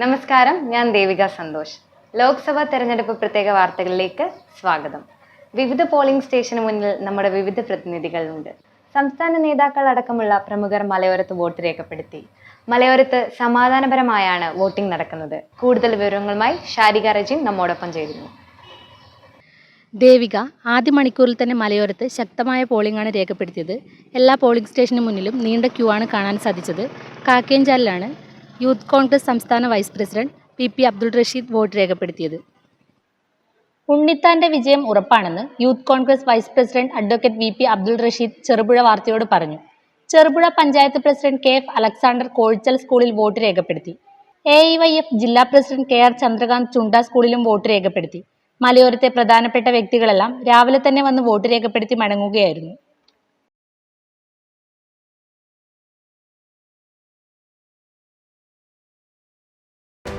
നമസ്കാരം ഞാൻ ദേവിക സന്തോഷ്. ലോക്സഭാ തെരഞ്ഞെടുപ്പ് പ്രത്യേക വാർത്തകളിലേക്ക് സ്വാഗതം. വിവിധ പോളിംഗ് സ്റ്റേഷന് മുന്നിൽ നമ്മുടെ വിവിധ പ്രതിനിധികളുണ്ട്. സംസ്ഥാന നേതാക്കൾ അടക്കമുള്ള പ്രമുഖർ മലയോരത്ത് വോട്ട് രേഖപ്പെടുത്തി. മലയോരത്ത് സമാധാനപരമായാണ് വോട്ടിംഗ് നടക്കുന്നത്. കൂടുതൽ വിവരങ്ങളുമായി ഷാരിക റജീം നമ്മോടൊപ്പം ചേരുന്നു. ദേവിക ആദ്യ മണിക്കൂറിൽ തന്നെ മലയോരത്ത് ശക്തമായ പോളിംഗാണ് രേഖപ്പെടുത്തിയത്. എല്ലാ പോളിംഗ് സ്റ്റേഷന് മുന്നിലും നീണ്ട ക്യൂ ആണ് കാണാൻ സാധിച്ചത്. കാക്കേഞ്ചാലിലാണ് യൂത്ത് കോൺഗ്രസ് സംസ്ഥാന vice president P P Abdul Rashid vote രേഖപ്പെടുത്തിയത്. ഉണ്ണിത്താന്റെ വിജയം ഉറപ്പാണെന്ന് youth Congress vice president advocate V P Abdul Rashid Cherupuzha വാർത്തയോട് പറഞ്ഞു. Cherupuzha panchayat president K F Alexander Kozhichal സ്കൂളിൽ വോട്ട് രേഖപ്പെടുത്തി. എ ഇ വൈ എഫ് ജില്ലാ president K R Chandrakanth Chunda സ്കൂളിലും vote രേഖപ്പെടുത്തി. മലയോരത്തെ പ്രധാനപ്പെട്ട വ്യക്തികളെല്ലാം രാവിലെ തന്നെ വന്ന് വോട്ട് രേഖപ്പെടുത്തി മടങ്ങുകയായിരുന്നു.